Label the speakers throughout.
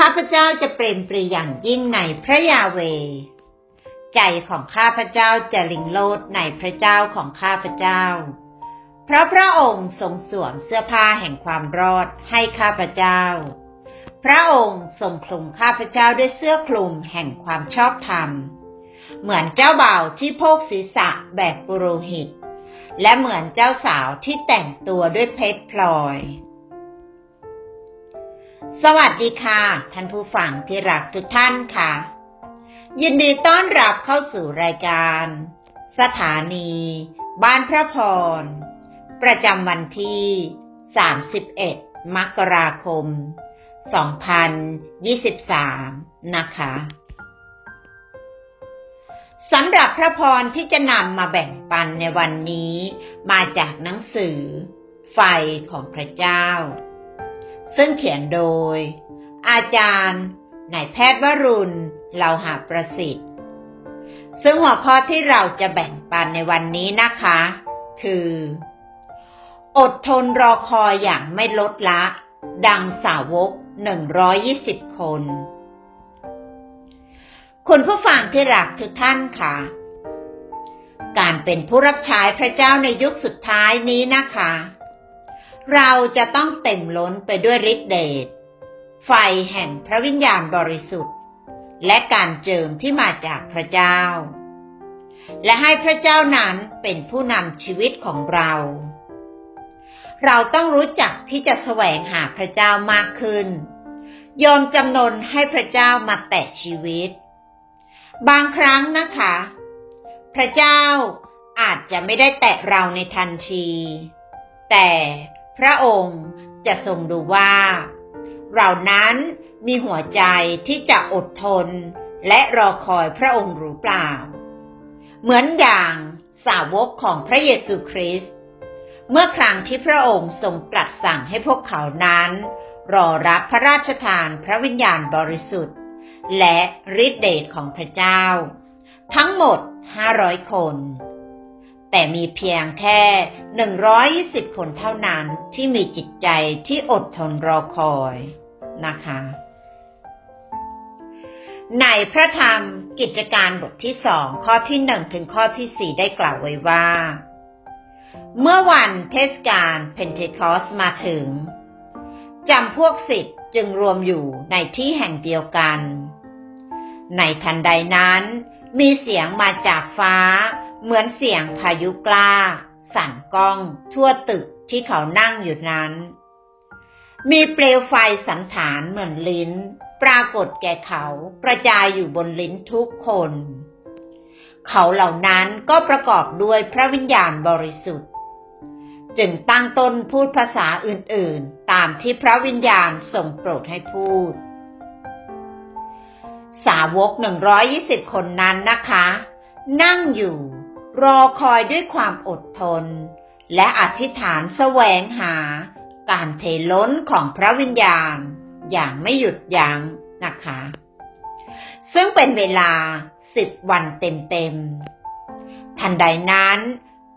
Speaker 1: ข้าพเจ้าจะเปรมปรีอย่างยิ่งในพระยาเว ใจของข้าพเจ้าจะลิงโลดในพระเจ้าของข้าพเจ้า เพราะพระองค์ทรงสวมเสื้อผ้าแห่งความรอดให้ข้าพเจ้า พระองค์ทรงคลุมข้าพเจ้าด้วยเสื้อคลุมแห่งความชอบธรรม เหมือนเจ้าบ่าวที่โพกศีรษะแบบปุโรหิต และเหมือนเจ้าสาวที่แต่งตัวด้วยเพชรพลอย สวัสดีค่ะ ท่านผู้ฟังที่รักทุกท่านค่ะ ยินดีต้อนรับเข้าสู่รายการ สถานี บ้านพระพร ประจำวันที่ 31 มกราคม 2023 นะคะสำหรับพระพรที่จะนำมาแบ่งปันในวันนี้ มาจากหนังสือ ไฟของพระเจ้า ซึ่งเขียนโดย อาจารย์นายแพทย์วรุณเลาหาประสิทธิ์ ซึ่งหัวข้อที่เราจะแบ่งปันในวันนี้นะคะ คือ อดทนรอคอยอย่างไม่ลดละ ดังสาวก 120 คน คุณผู้ฟังที่รักทุกท่านค่ะ การเป็นผู้รับใช้พระเจ้าในยุคสุดท้ายนี้นะคะ เราจะต้องเต็มล้นไปด้วยฤทธิเดช ไฟแห่งพระวิญญาณบริสุทธิ์ และการเจิมที่มาจากพระเจ้า และให้พระเจ้านั้นเป็นผู้นำชีวิตของเรา เราต้องรู้จักที่จะแสวงหาพระเจ้ามากขึ้น ยอมจำนนให้พระเจ้ามาแตะชีวิต บางครั้งนะคะ พระเจ้าอาจจะไม่ได้แตะเราในทันที แต่ พระองค์จะทรงดูว่า เรานั้นมีหัวใจที่จะอดทน และรอคอยพระองค์หรือเปล่า เหมือนอย่างสาวกของพระเยซูคริสต์เมื่อครั้งที่พระองค์ทรงตรัสสั่งให้พวกเขานั้น รอรับพระราชทานพระวิญญาณบริสุทธิ์ และฤทธิเดชของพระเจ้า ทั้งหมด500คน แต่มีเพียงแค่ 120 คนเท่านั้นที่มีจิตใจที่อดทนรอคอยนะคะ ในพระธรรมกิจการบทที่สองข้อที่หนึ่งถึงข้อที่สี่ได้กล่าวไว้ว่า เมื่อวันเทศกาลเพนเทคอสมาถึงจำพวกสิทธิ์จึงรวมอยู่ในที่แห่งเดียวกัน ในทันใดนั้นมีเสียงมาจากฟ้า เหมือนเสียงพายุกล้า สั่นก้องทั่วตึกที่เขานั่งอยู่นั้น มีเปลวไฟสันฐานเหมือนลิ้น ปรากฏแก่เขากระจายอยู่บนลิ้นทุกคน เขาเหล่านั้นก็ประกอบด้วยพระวิญญาณบริสุทธิ์ จึงตั้งต้นพูดภาษาอื่นๆ ตามที่พระวิญญาณทรงโปรดให้พูด สาวก 120 คนนั้นนะคะ นั่งอยู่ รอคอยด้วยความอดทน และอธิษฐานแสวงหา การเทล้นของพระวิญญาณ อย่างไม่หยุดยั้งนะคะ ซึ่งเป็นเวลาสิบวันเต็มๆ ทันใดนั้น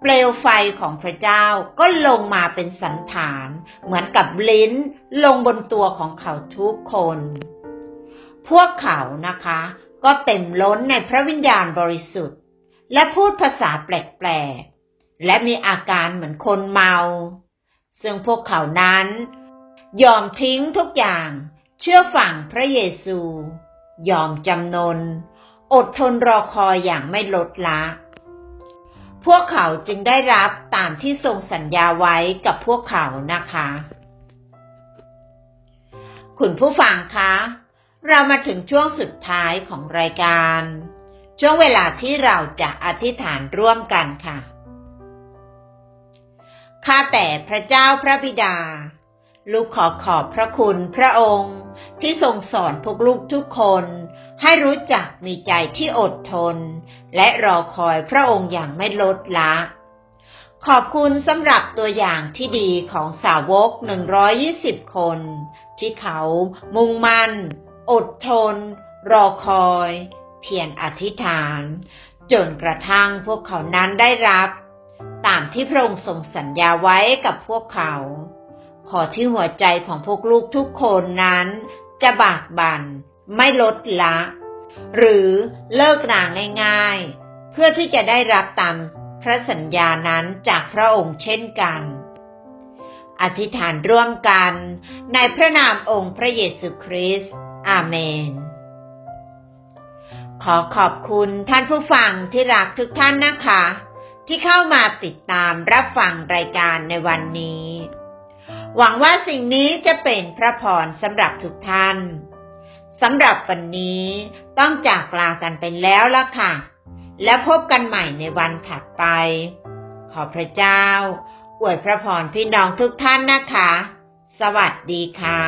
Speaker 1: เปลวไฟของพระเจ้าก็ลงมาเป็นสันฐาน เหมือนกับลิ้นลงบนตัวของเขาทุกคน พวกเขานะคะ ก็เต็มล้นในพระวิญญาณบริสุทธิ์ และพูดภาษาแปลกๆ และมีอาการเหมือนคนเมา ซึ่งพวกเขานั้น ยอมทิ้งทุกอย่างเชื่อฟังพระเยซู ยอมจำนน อดทนรอคอยอย่างไม่ลดละ พวกเขาจึงได้รับตามที่ทรงสัญญาไว้กับพวกเขานะคะ คุณผู้ฟังคะ เรามาถึงช่วงสุดท้ายของรายการ ช่วงเวลาที่เราจะอธิษฐานร่วมกันค่ะ ข้าแต่พระเจ้าพระบิดา ลูกขอขอบพระคุณพระองค์ที่ทรงสอนพวกลูกทุกคน ให้รู้จักมีใจที่อดทน และรอคอยพระองค์อย่างไม่ลดละ ขอบคุณสำหรับตัวอย่างที่ดีของสาวก 120 คน ที่เขามุ่งมั่น อดทน รอคอย เพียรอธิษฐาน จนกระทั่งพวกเขานั้นได้รับ ตามที่พระองค์ทรงสัญญาไว้กับพวกเขา ขอที่หัวใจของพวกลูกทุกคนนั้น จะบากบัน่นไม่ลดละ หรือเลิกราง่าย ๆ เพื่อที่จะได้รับตามพระสัญญานั้นจากพระองค์เช่นกันอธิษฐานร่วมกันในพระนามองค์พระเยซูคริสต์ อาเมน ขอขอบคุณท่านผู้ฟังที่รักทุกท่านนะคะ ที่เข้ามาติดตามรับฟังรายการในวันนี้ หวังว่าสิ่งนี้จะเป็นพระพรสำหรับทุกท่านสำหรับวันนี้ต้องจากลากันไปแล้วละค่ะ แล้วพบกันใหม่ในวันถัดไป ขอพระเจ้า อวยพระพรพี่น้องทุกท่านนะคะ สวัสดีค่ะ